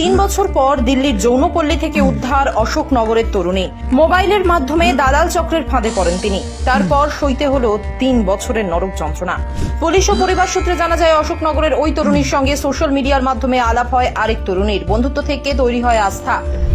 তিন বছর পর দিল্লির যৌনপল্লী থেকে উদ্ধার অশোকনগরের তরুণী। মোবাইলের মাধ্যমে দালাল চক্রের ফাঁদে পড়েন তিনি। তারপর সইতে হলো তিন বছরের নরক যন্ত্রণা। পুলিশ ও পরিবার সূত্রে জানা যায়, অশোকনগরের ওই তরুণীর সঙ্গে সোশ্যাল মিডিয়ার মাধ্যমে আলাপ হয় আরেক তরুণীর। বন্ধুত্ব থেকে তৈরি হয় আস্থা।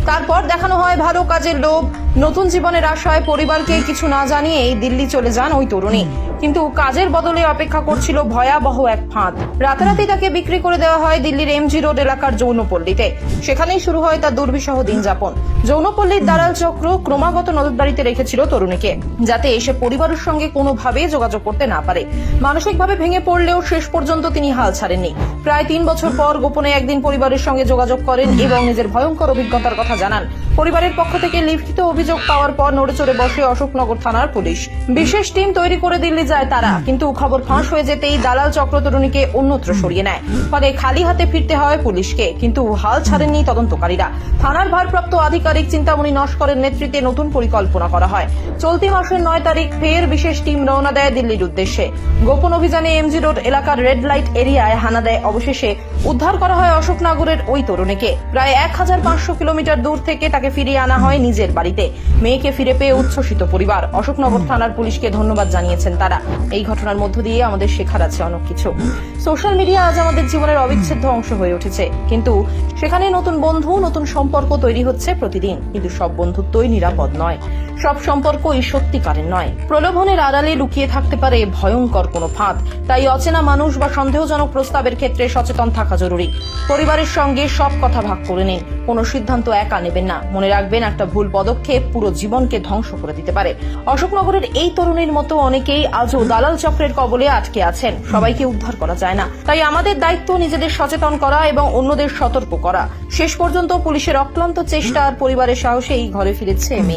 তারপর দেখানো হয় ভালো কাজের লোভ নতুন জীবনের আশায় পরিবারকে কিছু না জানিয়েই দিল্লি চলে যান ওই তরুণী। কিন্তু কাজের বদলে অপেক্ষা করছিল ভয়াবহ এক ফাঁদ। রাতারাতি তাকে বিক্রি করে দেওয়া হয় দিল্লির এমজি রোড এলাকার যৌনপল্লীতে। সেখানেই শুরু হয় তার দুর্বিষহ দিনযাপন। যৌনপল্লীর দালাল চক্র ক্রমাগত নজরদারিতে রেখেছিল তরুণীকে, যাতে এসে পরিবারের সঙ্গে কোনোভাবে যোগাযোগ করতে না পারে। মানসিকভাবে ভেঙে পড়লেও শেষ পর্যন্ত তিনি হাল ছাড়েননি। প্রায় তিন বছর পর গোপনে একদিন পরিবারের সঙ্গে যোগাযোগ করেন এবং নিজের ভয়ঙ্কর অভিজ্ঞতার কথা জানান। পরিবারের পক্ষ থেকে লিখিত অভিযোগ পাওয়ার পর নড়েচড়ে বসে অশোকনগর থানার পুলিশ। বিশেষ টিম তৈরি করে দিল্লি যায় তারা, কিন্তু খবর ফাঁস হয়ে যেতেই দালাল চক্র তরুণীকে অন্যত্র সরিয়ে নেয়। ফলে খালি হাতে ফিরতে হয় পুলিশকে, কিন্তু হাল ছাড়েননি তদন্তকারীরা। থানার ভারপ্রাপ্ত আধিকারিক চিন্তামণি নস্করের নেতৃত্বে নতুন পরিকল্পনা করা হয়। চলতি মাসের নয় তারিখ ফের বিশেষ টিম রওনা দেয় দিল্লির উদ্দেশ্যে। গোপন অভিযানে এমজি রোড এলাকার রেড লাইট এরিয়ায় হানা দেয় অবশেষে। উদ্ধার করা হয় অশোকনগরের ওই তরুণীকে। প্রায় এক হাজার পাঁচশো কিলোমিটার দূর থেকে তাকে ফিরিয়ে আনা হয় নিজের বাড়িতে। মেয়েকে ফিরে পেয়ে উচ্ছ্বসিত পরিবার। অশোকনগর থানার পুলিশকে ধন্যবাদ জানিয়েছেন তারা। এই ঘটনার মধ্য দিয়ে আমাদের শেখার আছে অনেক কিছু। সোশ্যাল মিডিয়া আজ আমাদের জীবনের অবিচ্ছেদ্য অংশ হয়ে উঠেছে। কিন্তু সেখানে নতুন বন্ধু, নতুন সম্পর্ক তৈরি হচ্ছে প্রতিদিন। কিন্তু সব বন্ধুত্বই নিরাপদ নয়। সব সম্পর্কই সত্যিকারের নয়। প্রলোভনের আড়ালে লুকিয়ে থাকতে পারে ভয়ঙ্কর কোনো ফাঁদ। তাই অচেনা মানুষ বা সন্দেহজনক প্রস্তাবের ক্ষেত্রে সচেতন থাকা জরুরি। পরিবারের সঙ্গে সব কথা ভাগ করে নিন। কোনো সিদ্ধান্ত একা নেবেন না। মনে রাখবেন, একটা ভুল পদক্ষেপ পুরো জীবনকে ধ্বংস করে দিতে পারে। অশোকনগরের এই তরুণীর মতো অনেকেই আজও দালাল চক্রের কবলে আটকে আছেন। সবাইকে উদ্ধার করা যায় না। তাই আমাদের দায়িত্ব নিজেদের সচেতন করা এবং অন্যদের সতর্ক করা। শেষ পর্যন্ত পুলিশের অক্লান্ত চেষ্টা আর পরিবারের সাহসেই ঘরে ফিরেছে মেয়ে।